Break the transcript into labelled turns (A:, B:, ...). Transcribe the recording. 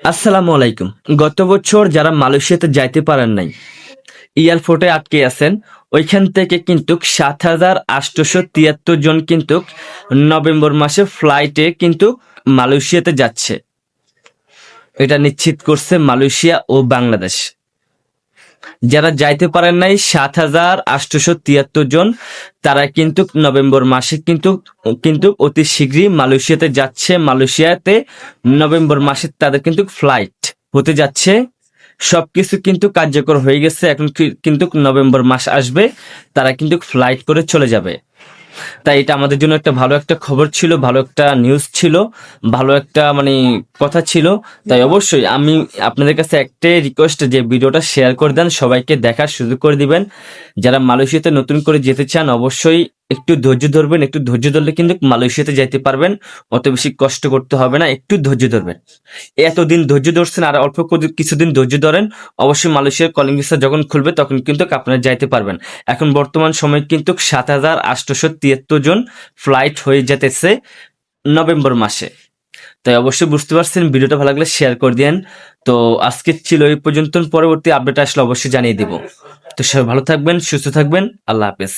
A: আসসালামু আলাইকুম। গত বছর যারা মালয়েশিয়াতে যাইতে পারেন নাই এয়ারপোর্টে আটকে আছেন, ওইখান থেকে কিন্তু সাত হাজার আটশোশো তিয়াত্তর জন কিন্তু নভেম্বর মাসে ফ্লাইটে কিন্তু মালয়েশিয়াতে যাচ্ছে। এটা নিশ্চিত করছে মালয়েশিয়া ও বাংলাদেশ। যারা যাইতে পারেন নাই, সাত হাজার আটশোশো তিয়াত্তর জন, তারা কিন্তু নভেম্বর মাসে কিন্তু কিন্তু অতি শীঘ্রই মালয়েশিয়াতে যাচ্ছে। মালয়েশিয়াতে নভেম্বর মাসে তাদের কিন্তু ফ্লাইট হতে যাচ্ছে। সবকিছু কিন্তু কার্যকর হয়ে গেছে। এখন কিন্তু নভেম্বর মাস আসবে, তারা কিন্তু ফ্লাইট করে চলে যাবে। তাই এটা আমাদের জন্য একটা ভালো একটা খবর ছিল, ভালো একটা নিউজ ছিল, ভালো একটা মানে কথা ছিল। তাই অবশ্যই আমি আপনাদের কাছে একটাই রিকোয়েস্ট যে ভিডিওটা শেয়ার করে দেন, সবাইকে দেখার সুযোগ করে দিবেন। যারা মালয়েশিয়াতে নতুন করে যেতে চান, অবশ্যই একটু ধৈর্য ধরবেন, একটু ধৈর্য ধরলে কিন্তু মালয়েশিয়াতে যাইতে পারবেন। অত বেশি কষ্ট করতে হবে না, একটু ধৈর্য ধরবেন। এতদিন ধৈর্য ধরছেন আর অল্প কিছুদিন ধৈর্য ধরেন, অবশ্যই মালয়েশিয়ার কলিং ভিসা যখন খুলবে তখন কিন্তু আপনারা যাইতে পারবেন। এখন বর্তমান সময় কিন্তু সাত হাজার আটশোশো তিয়াত্তর জন ফ্লাইট হয়ে যেতেছে নভেম্বর মাসে। তাই অবশ্যই বুঝতে পারছেন, ভিডিওটা ভালো লাগলে শেয়ার করে দিন তো আজকে ছিল এই পর্যন্ত পরবর্তী আপডেট আসলে অবশ্যই জানিয়ে দিব। তো সবাই ভালো থাকবেন, সুস্থ থাকবেন, আল্লাহ হাফেজ।